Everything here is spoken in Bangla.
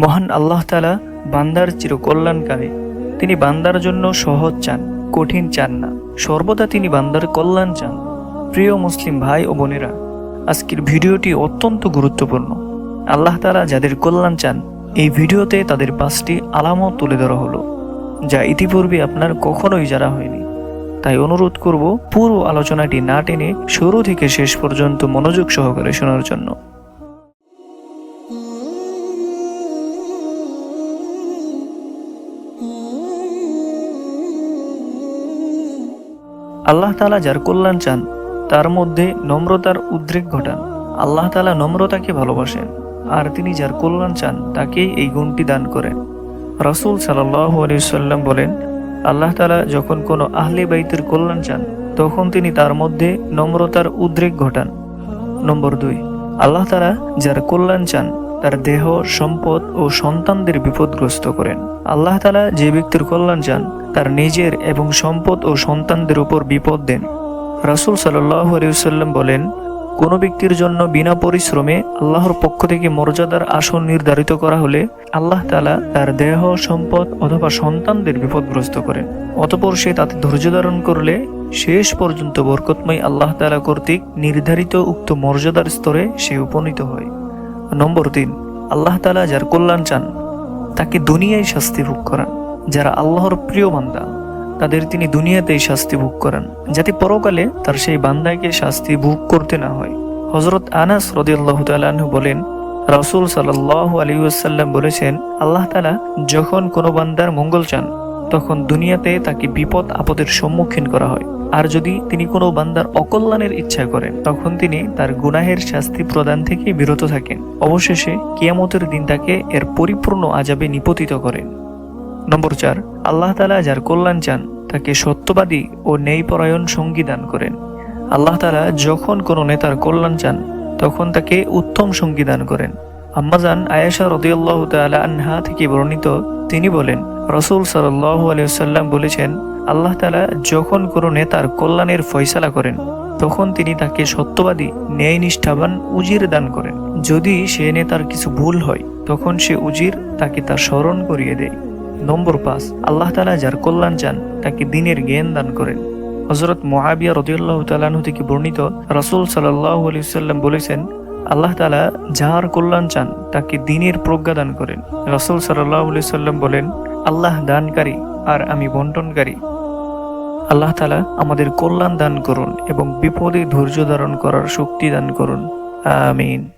মহান আল্লাহ তালা বান্দার চিরকল্যাণকারী। তিনি বান্দার জন্য সহজ চান, কঠিন চান না। সর্বদা তিনি বান্দার কল্যাণ চান। প্রিয় মুসলিম ভাই ও বোনেরা, আজকের ভিডিওটি অত্যন্ত গুরুত্বপূর্ণ। আল্লাহ তালা যাদের কল্যাণ চান, এই ভিডিওতে তাদের পাঁচটি আলামত তুলে ধরা হলো, যা ইতিপূর্বে আপনার কখনোই জানা হয়নি। তাই অনুরোধ করব পুরো আলোচনাটি না টেনে শুরু থেকে শেষ পর্যন্ত মনোযোগ সহকারে শোনার জন্য। আল্লাহ তালা যার কল্যাণ চান, তার মধ্যে নম্রতার উদ্রেক ঘটান। আল্লাহ তালা নম্রতাকে ভালোবাসেন, আর তিনি যার কল্যাণ চান, তাকেই এই গুণটি দান করেন। রাসুল সাল্লাম বলেন, আল্লাহ তালা যখন কোনো আহলে বাইতের কল্যাণ চান, তখন তিনি তার মধ্যে নম্রতার উদ্রেক ঘটান। নম্বর দুই, আল্লাহ তালা যার কল্যাণ চান তার দেহ, সম্পদ ও সন্তানদের বিপদগ্রস্ত করেন। আল্লাহ তালা যে ব্যক্তির কল্যাণ চান, তার নিজের এবং সম্পদ ও সন্তানদের উপর বিপদ দেন। রাসুল সাল্লাম বলেন, কোনো ব্যক্তির জন্য বিনা পরিশ্রমে আল্লাহর পক্ষ থেকে মর্যাদার আসন নির্ধারিত করা হলে আল্লাহ তালা তার দেহ, সম্পদ অথবা সন্তানদের বিপদগ্রস্ত করেন। অতপর সে তাতে ধৈর্য ধারণ করলে শেষ পর্যন্ত বরকতময় আল্লাহ তালা কর্তৃক নির্ধারিত উক্ত মর্যাদার স্তরে সে উপনীত হয়। নম্বর তিন, আল্লাহ তালা যার কল্যাণ চান, তাকে দুনিয়ায় শাস্তি ভোগ করান। যারা আল্লাহর প্রিয় বান্দা, তাদের তিনি দুনিয়াতেই শাস্তি ভোগ করান, যাতে পরকালে তার সেই বান্দাকে শাস্তি ভোগ করতে না হয়। হজরত আনাস রদিয়াল্লাহ তালু বলেন, রাসুল সাল্লাহ আলী আসাল্লাম বলেছেন, আল্লাহ তালা যখন কোনো বান্দার মঙ্গল চান, তখন দুনিয়াতে তাকে বিপদ আপদের সম্মুখীন করা হয়। আর যদি তিনি কোনো বান্দার অকল্যাণের ইচ্ছা করেন, তখন তিনি তার গুনাহের শাস্তি প্রদান থেকে বিরত থাকেন। অবশেষে কিয়ামতের দিন তাকে এর পরিপূর্ণ আজাবে নিপতিত করেন। নম্বর চার, আল্লাহ তালা যার কল্যাণ চান, তাকে সত্যবাদী ও ন্যায়পরায়ণ সঙ্গী দান করেন। আল্লাহ তালা যখন কোনো নেতার কল্যাণ চান, তখন তাকে উত্তম সঙ্গী দান করেন। আম্মাজান আয়েশা রদিয়াল্লাহ তালা আনহা থেকে বর্ণিত, তিনি বলেন রসুল সাল্লাহ আলিয়াল্লাম বলেছেন, আল্লাহ তালা যখন কোনো নেতার কল্যাণের ফয়সালা করেন, তখন তিনি তাকে সত্যবাদী ন্যায় নিষ্ঠাবান উজির দান করেন। যদি সে নেতার কিছু ভুল হয়, তখন সে উজির তাকে তার স্মরণ করিয়ে দেয়। নম্বর পাঁচ, আল্লাহ তালা যার কল্যাণ চান, তাকে দিনের জ্ঞান দান করেন। হজরত মহাবিয়া রদিউল্লাহ তালাহু থেকে বর্ণিত রাসুল সাল্লাহ আলি সাল্লাম বলেছেন, আল্লাহ তালা যাহার কল্যাণ চান, তাকে দিনের প্রজ্ঞা দান করেন। রাসুল সাল্লাহ সাল্লাম বলেন আল্লাহ দানকারী আর আমি বন্টনকারী। আল্লাহ তালা আমাদের কল্যাণ দান করুন এবং বিপদে ধৈর্য ধারণ করার শক্তি দান করুন। আমিন।